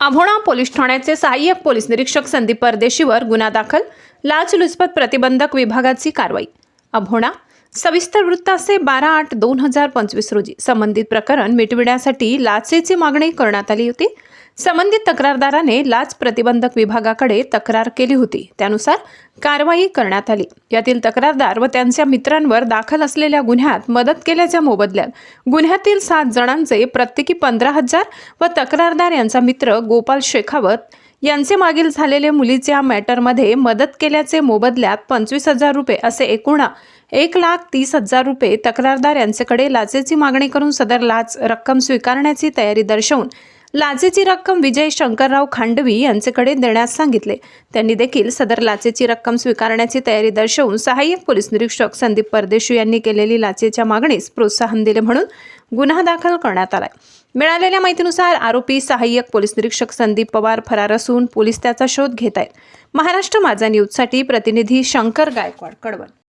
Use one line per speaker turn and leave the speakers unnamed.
Abhona police ठाण्याचे सहाय्यक police निरीक्षक संदीप परदेशीवर गुन्हा दाखल लाचलुचपत प्रतिबंधक विभागाची कारवाई. अभोणा सविस्तर वृत्ताचे बारा आठ दोन हजार पंचवीस रोजी संबंधित प्रकरण मिटविण्यासाठी लाचेची मागणी करण्यात आली होती. संबंधित तक्रारदाराने लाच प्रतिबंधक विभागाकडे तक्रार केली होती. त्यानुसार कारवाई करण्यात आली. यातील तक्रारदार व त्यांच्या मित्रांवर दाखल असलेल्या गुन्ह्यात मदत केल्याच्या मोबदल्यात गुन्ह्यातील सात जणांचे प्रत्येकी पंधरा हजार व तक्रारदार यांचा मित्र गोपाल शेखावत यांचे मागील झालेले मुलीच्या मॅटरमध्ये मदत केल्याचे मोबदल्यात पंचवीस हजार रुपये असे एकूण एक लाख तीस हजार रुपये तक्रारदार यांच्याकडे लाचेची मागणी करून सदर लाच रक्कम स्वीकारण्याची तयारी दर्शवून लाचेची रक्कम विजय शंकरराव खांडवी यांच्याकडे देण्यास सांगितले. त्यांनी देखील सदर लाचेची रक्कम स्वीकारण्याची तयारी दर्शवून सहाय्यक पोलीस निरीक्षक संदीप परदेशी यांनी केलेली लाचेच्या मागणीस प्रोत्साहन दिले म्हणून गुन्हा दाखल करण्यात आलाय. मिळालेल्या माहितीनुसार आरोपी सहाय्यक पोलीस निरीक्षक संदीप पवार फरार असून पोलीस त्याचा शोध घेत आहेत. महाराष्ट्र माझा न्यूजसाठी प्रतिनिधी शंकर गायकवाड कडवण.